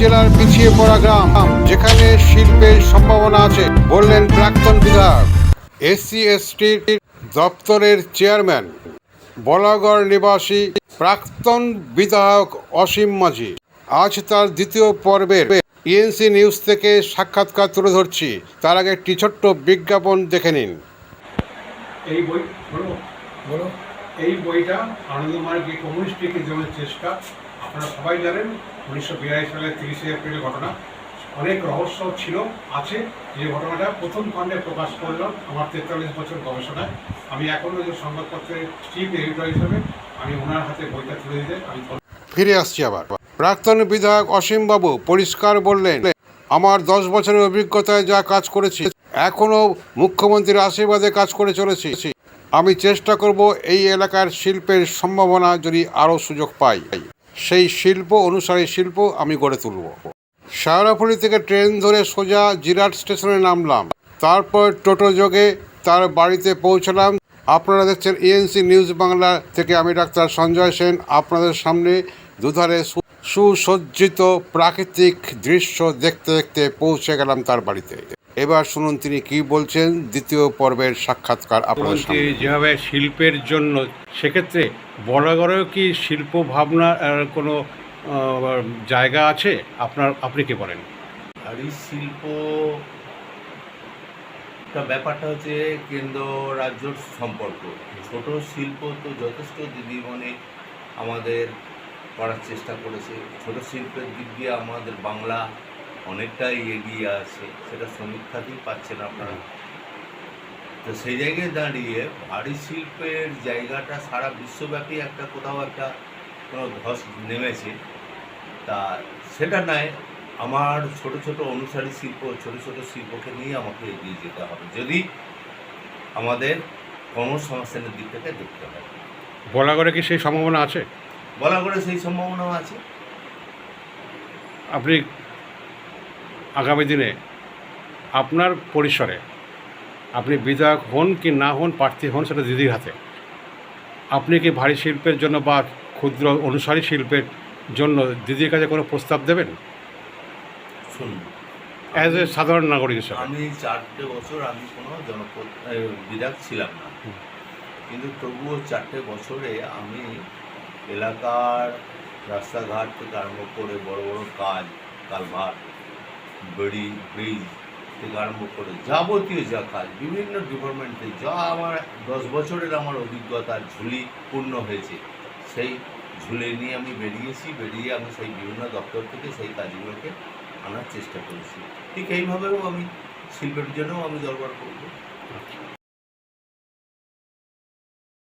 জেলার পিছিয়ে পড়া গ্রাম যেখানে শিল্পের সম্ভাবনা আছে বললেন প্রাক্তন বিধায়ক। এসসি এসটির দপ্তরের চেয়ারম্যান বলাগড় নিবাসী প্রাক্তন বিধায়ক অসীম মাঝি। আজ তার দ্বিতীয় পর্বের ইএনসি নিউজ থেকে সাক্ষাৎকার তুলে ধরছি। তার আগে একটি ছোট্ট বিজ্ঞাপন দেখে নিন। এই বই বলো। বলো। এই বইটা আনন্দমার্গ কমিউনিস্টকে যেমন চেষ্টা আপনারা সবাই জানেন উনিশশো বিরাশি সালের তিরিশে এপ্রিলের ঘটনা। অনেক রহস্য ছিল, আছে। যে ঘটনাটা প্রথম খণ্ডে প্রকাশ করলাম আমার তেতাল্লিশ বছর গবেষণায়। আমি এখনও যে সংবাদপত্রের চিফ এডিটর হিসেবে আমি ওনার হাতে বইটা তুলে দিতে আমি ফিরে আসছি আবার। প্রাক্তন বিধায়ক অসীমবাবু পরিষ্কার বললেন, আমার দশ বছরের অভিজ্ঞতায় যা কাজ করেছি, এখনও মুখ্যমন্ত্রীর আশীর্বাদে কাজ করে চলেছি। আমি চেষ্টা করব এই এলাকার শিল্পের সম্ভাবনা যদি আরও সুযোগ পাই। সেই শিল্প অনুসারী শিল্প আমি গড়ে তুলব। শেওড়াফুলি থেকে ট্রেন ধরে সোজা জিরাট স্টেশনে নামলাম। তারপর টোটো যোগে তার বাড়িতে পৌঁছলাম। আপনারা দেখছেন ইএনসি নিউজ বাংলা থেকে আমি ডাক্তার সঞ্জয় সেন। আপনাদের সামনে দুধারে সুসজ্জিত প্রাকৃতিক দৃশ্য দেখতে দেখতে পৌঁছে গেলাম তার বাড়িতে। এবার শুনুন তিনি কি বলছেন দ্বিতীয় পর্বের সাক্ষাৎকার আপনাদের যেভাবে শিল্পের জন্য সেক্ষেত্রে বড়গড়েও কি শিল্প ভাবনা কোনো জায়গা আছে? আপনার আপনি কি বলেন? শাড়ি শিল্প ব্যাপারটা হচ্ছে কেন্দ্র রাজ্যর সম্পর্ক। ছোট শিল্প তো যথেষ্ট দিদিমণি আমাদের করার চেষ্টা করেছে। ছোট শিল্পের দিক দিয়ে আমাদের বাংলা অনেকটাই এগিয়ে আছে সেটা সমীক্ষাতেই পাচ্ছেন আপনারা। তো সেই জায়গায় দাঁড়িয়ে ভারী শিল্পের জায়গাটা সারা বিশ্বব্যাপী একটা কোথাও একটা কোনো ধস নেমেছে। তা সেটা নয় আমার ছোট ছোট অনুসারী শিল্প ছোট ছোট শিল্পকে নিয়ে আমাকে এগিয়ে যেতে হবে। যদি আমাদের কর্মসংস্থানের দিক থেকে দেখতে হবে করে কি সেই সম্ভাবনা আছে? বলা করে সেই সম্ভাবনাও আছে। আপনি আগামী দিনে আপনার পরিসরে আপনি বিধায়ক হন কি না হন প্রার্থী হন সেটা দিদির হাতে। আপনি কি ভারী শিল্পের জন্য বা ক্ষুদ্র অনুসারী শিল্পের জন্য দিদির কাছে কোনো প্রস্তাব দেবেন? শুনুন। অ্যাজ এ সাধারণ নাগরিক হিসাবে। আমি চারটে বছর আমি কোনো জনপদ এ, বিধায়ক ছিলাম না। কিন্তু তবুও চারটে বছরে আমি এলাকার রাস্তাঘাট থেকে আরম্ভ করে বড় বড় কাজ কালভার্ট বেড়ি ব্রিজ থেকে আরম্ভ করে যাবতীয় যা কাজ বিভিন্ন ডিপার্টমেন্টে যা আমার দশ বছরের আমার অভিজ্ঞতা ঝুলি পূর্ণ হয়েছে সেই ঝুলে নিয়ে আমি বেরিয়েছি বেরিয়ে আমি সেই বিভিন্ন দপ্তর থেকে সেই কাজগুলোকে আনার চেষ্টা করেছি। ঠিক এইভাবেও আমি শিল্পের জন্যও আমি দরবার করব।